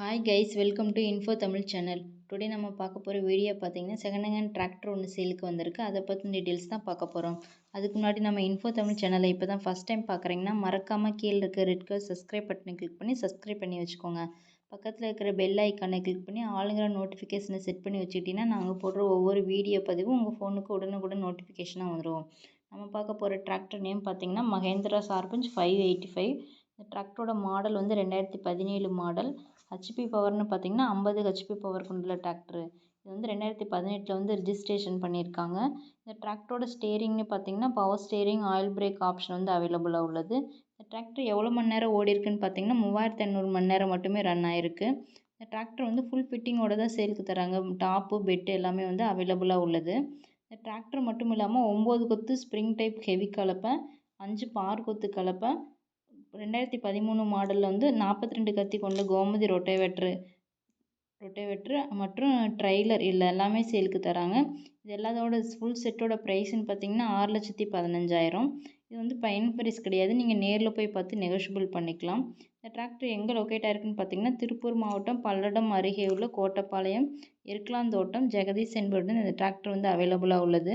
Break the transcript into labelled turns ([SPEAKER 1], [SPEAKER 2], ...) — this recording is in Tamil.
[SPEAKER 1] Hi guys welcome to info Tamil channel today நம்ம பார்க்க போகிற வீடியோ பார்த்தீங்கன்னா செகண்ட் ஹேண்ட் டிராக்டர் ஒன்று சேலுக்கு வந்திருக்கு. அதை பற்றின டீட்டெயில்ஸ் தான் பார்க்க போகிறோம் அதுக்கு முன்னாடி நம்ம இன்ஃபோ தமிழ் சேனலை இப்போ தான் ஃபஸ்ட் டைம் பார்க்குறீங்கன்னா மறக்காமல் கீழே இருக்க ரெட் கலர் சப்ஸ்கிரைப் பட்டனை கிளிக் பண்ணி சப்ஸ்கிரைப் பண்ணி வச்சுக்கோங்க. பக்கத்தில் இருக்கிற பெல் ஐக்கானை கிளிக் பண்ணி ஆளுங்கிற நோட்டிஃபிகேஷனை செட் பண்ணி வச்சுக்கிட்டிங்கன்னா நாங்கள் போடுற ஒவ்வொரு வீடியோ பதிவும் உங்கள் ஃபோனுக்கு உடனுக்குடன் நோட்டிஃபிகேஷனாக வந்துடும் நம்ம பார்க்க போகிற டிராக்டர் நேம் பார்த்தீங்கன்னா Mahindra Sarpanch five eighty five இந்த டிராக்டரோட மாடல் வந்து ரெண்டாயிரத்தி பதினேழு மாடல். ஹெச்பி பவர்னு பார்த்தீங்கன்னா ஐம்பது ஹெச்பி பவர் கொண்டுள்ள டிராக்டரு இது வந்து ரெண்டாயிரத்தி பதினெட்டில் வந்து ரிஜிஸ்ட்ரேஷன் பண்ணியிருக்காங்க. இந்த டிராக்டரோட ஸ்டேரிங்னு பார்த்தீங்கன்னா power steering oil brake option வந்து அவைலபிளாக உள்ளது. இந்த டிராக்டர் எவ்வளோ மணி நேரம் ஓடி இருக்குன்னு பார்த்தீங்கன்னா மூவாயிரத்தி ஐநூறு மணி நேரம் மட்டுமே ரன் ஆயிருக்கு. இந்த டிராக்டர் வந்து ஃபுல் ஃபிட்டிங்கோட தான் சேலுக்கு தராங்க. டாப்பு பெட்டு எல்லாமே வந்து அவைலபிளாக உள்ளது. இந்த டிராக்டர் மட்டும் இல்லாமல் ஒம்பது கொத்து ஸ்ப்ரிங் டைப் ஹெவி கலப்பை அஞ்சு பார் கொத்து கலப்பை ரெண்டாயிரத்தி பதிமூணு மாடலில் வந்து நாற்பத்தி ரெண்டு கத்தி கொண்ட கோமதி ரொட்டேவேட்ரு ரொட்டேவேட்ரு மற்றும் ட்ரைலர் இல்லை எல்லாமே சேலுக்கு தராங்க. இது எல்லாத்தோட ஃபுல் செட்டோட ப்ரைஸ்ன்னு பார்த்தீங்கன்னா ஆறு லட்சத்தி பதினஞ்சாயிரம். இது வந்து பயன் ப்ரைஸ் கிடையாது. நீங்கள் நேரில் போய் பார்த்து நெகோஷியபிள் பண்ணிக்கலாம். இந்த டிராக்டர் எங்கே லொக்கேட் ஆயிருக்குன்னு பார்த்தீங்கன்னா திருப்பூர் மாவட்டம் பல்லடம் அருகே உள்ள கோட்டப்பாளையம் எருக்கலாந்தோட்டம் ஜெகதீஷ் என்பவருடன் இந்த டிராக்டர் வந்து அவைலபிளாக உள்ளது.